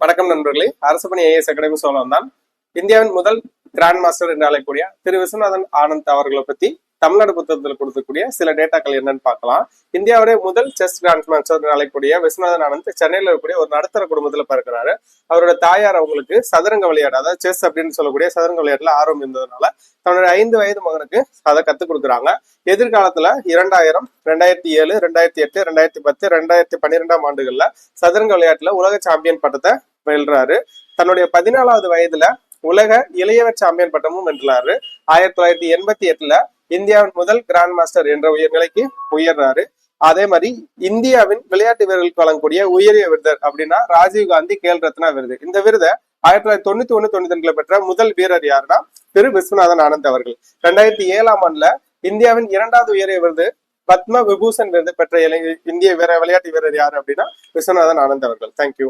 வணக்கம் நண்பர்களே. அரசு பணி ஐஏஎஸ் அகாடமி சோழம் தான். இந்தியாவின் முதல் கிராண்ட் மாஸ்டர் என்று அழைக்கூடிய திரு விஸ்வநாதன் ஆனந்த் அவர்களை பத்தி தமிழ்நாடு புத்தகத்தில் கொடுக்கக்கூடிய சில டேட்டாக்கள் என்னன்னு பார்க்கலாம். இந்தியாவுடைய முதல் செஸ் கிராண்ட் மாஸ்டர் என்று விஸ்வநாதன் ஆனந்த் சென்னையில் இருக்கக்கூடிய ஒரு நடுத்தர குடும்பத்துல பிறக்கிறாரு. அவரோட தாயார் அவங்களுக்கு சதுரங்க விளையாடு அதாவது செஸ் அப்படின்னு சொல்லக்கூடிய சதுரங்க விளையாட்டுல ஆர்வம் இருந்ததுனால தன்னுடைய ஐந்து வயது மகனுக்கு அதை கத்துக் கொடுக்குறாங்க. எதிர்காலத்துல இரண்டாயிரம் ரெண்டாயிரத்தி ஏழு ரெண்டாயிரத்தி எட்டு ரெண்டாயிரத்தி பத்து ரெண்டாயிரத்தி பன்னிரெண்டாம் ஆண்டுகள்ல சதுரங்க விளையாட்டுல உலக சாம்பியன் பட்டத்தை வெல்றாரு. தன்னுடைய பதினாலாவது வயதுல உலக இளையவர் சாம்பியன் பட்டமும் வென்றாரு. ஆயிரத்தி தொள்ளாயிரத்தி எண்பத்தி எட்டுல இந்தியாவின் முதல் கிராண்ட் மாஸ்டர் என்ற உயர்நிலைக்கு உயர்றாரு. அதே மாதிரி இந்தியாவின் விளையாட்டு வீரர்களுக்கு வழங்கக்கூடிய உயரிய விருதர் அப்படின்னா ராஜீவ் காந்தி கேல் ரத்னா விருது. இந்த விருதை ஆயிரத்தி தொள்ளாயிரத்தி தொண்ணூத்தி ஒண்ணு தொண்ணூத்தி ரெண்டுல பெற்ற முதல் வீரர் யாருன்னா திரு விஸ்வநாதன் ஆனந்த் அவர்கள். ரெண்டாயிரத்தி ஏழாம் ஆண்டுல இந்தியாவின் இரண்டாவது உயரிய விருது பத்ம விபூஷன் விருது பெற்ற இளைஞர் இந்திய வீர விளையாட்டு வீரர் யாரு அப்படின்னா விஸ்வநாதன் ஆனந்த் அவர்கள். தேங்க்யூ